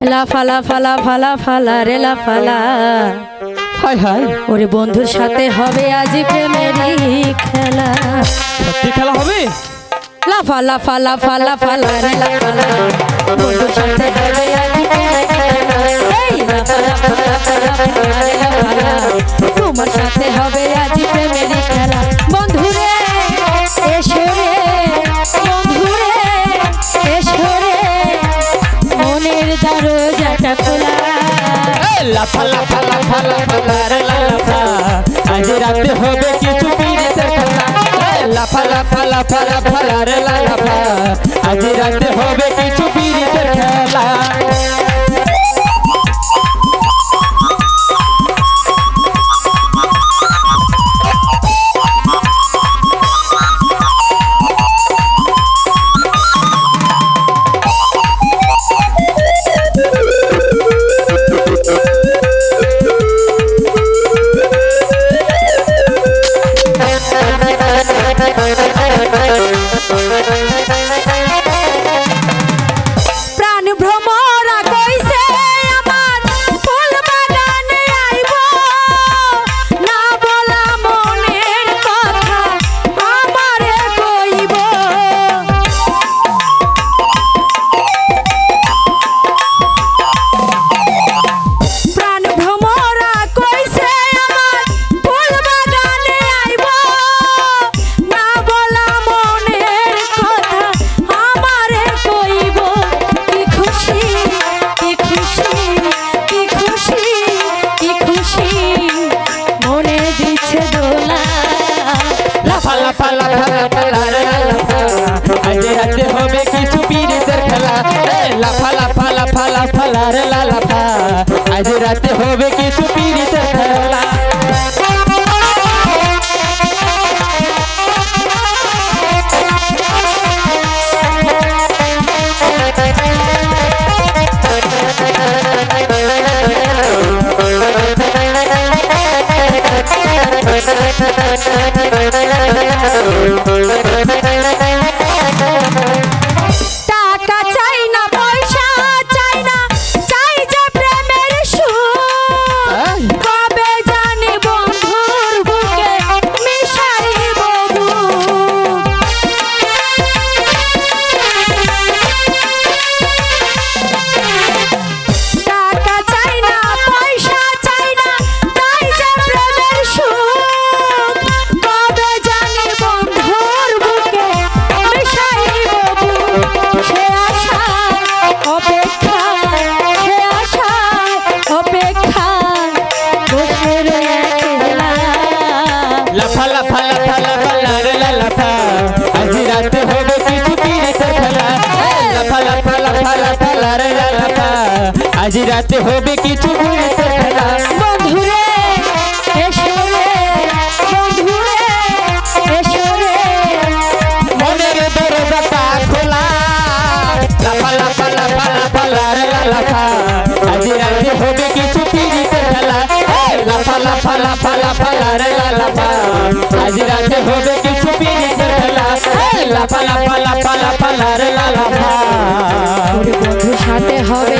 লাফা ফালা ফালা ফালা ফালা রে লা ফালা। হায় হায় ওরে বন্ধুর সাথে হবে আজ প্রেমেরই খেলা। সত্যি খেলা হবে? লা ফালা ফালা ফালা লা রে লা ফালা। বন্ধুর সাথে হবে এই লাফা লাফা লাফা লাফা লাফা আজ রাতে হবে কিছু পিড়িতের খেলা লাফা লাফা লাফা লাফা লাফা আজ রাতে হবে কিছু পিড়িতের লাফা লাফা লাফা লাফা লারে লাফা আজ রাতে হবে কিছু পিড়িতের খেলা এই লাফা লাফা লাফা লাফা লারে লাফা আজ রাতে হবে কিছু পিড়িতের খেলা আজ রাতে হবে কিছু হবে